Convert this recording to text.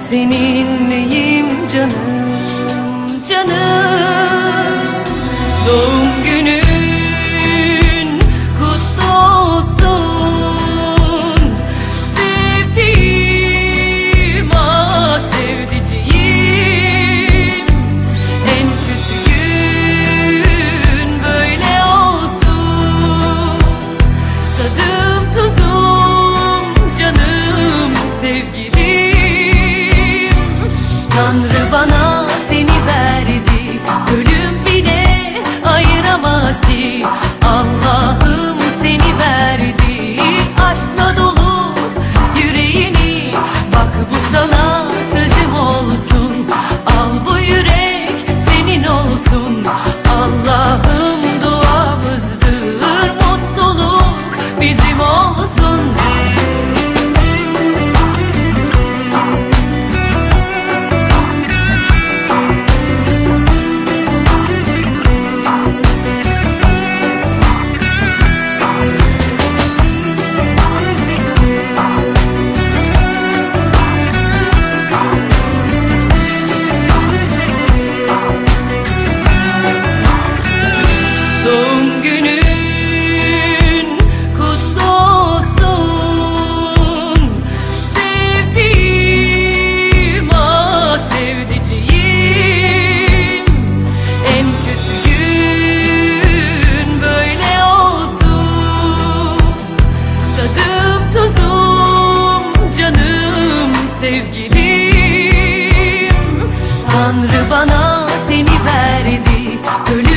Seninleyim canım canım? Doğum Tanrı bana kalbim Tanrı bana seni verdi. Ölüm